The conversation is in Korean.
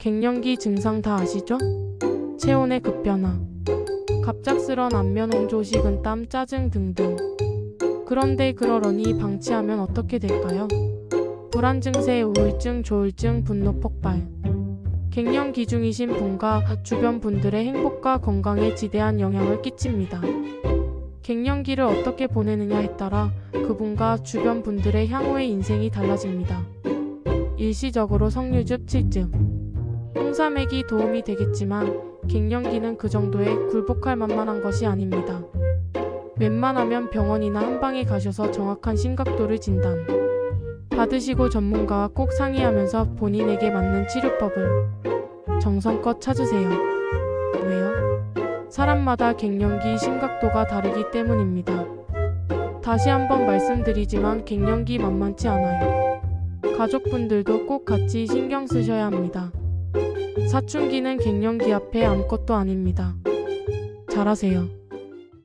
갱년기 증상 다 아시죠? 체온의 급변화, 갑작스런 안면 홍조, 식은 땀, 짜증 등등. 그런데 그러려니 방치하면 어떻게 될까요? 불안 증세, 우울증, 조울증, 분노 폭발. 갱년 기 중이신 분과 주변 분들의 행복과 건강에 지대한 영향을 끼칩니다. 갱년기를 어떻게 보내느냐에 따라 그분과 주변 분들의 향후의 인생이 달라집니다. 일시적으로 석류즙 7즙 홍삼액이 도움이 되겠지만 갱년기는 그 정도에 굴복할 만만한 것이 아닙니다. 웬만하면 병원이나 한방에 가셔서 정확한 심각도를 진단 받으시고 전문가와 꼭 상의하면서 본인에게 맞는 치료법을 정성껏 찾으세요. 왜요? 사람마다 갱년기 심각도가 다르기 때문입니다. 다시 한번 말씀드리지만 갱년기 만만치 않아요. 가족분들도 꼭 같이 신경 쓰셔야 합니다. 사춘기는 갱년기 앞에 아무것도 아닙니다. 잘하세요.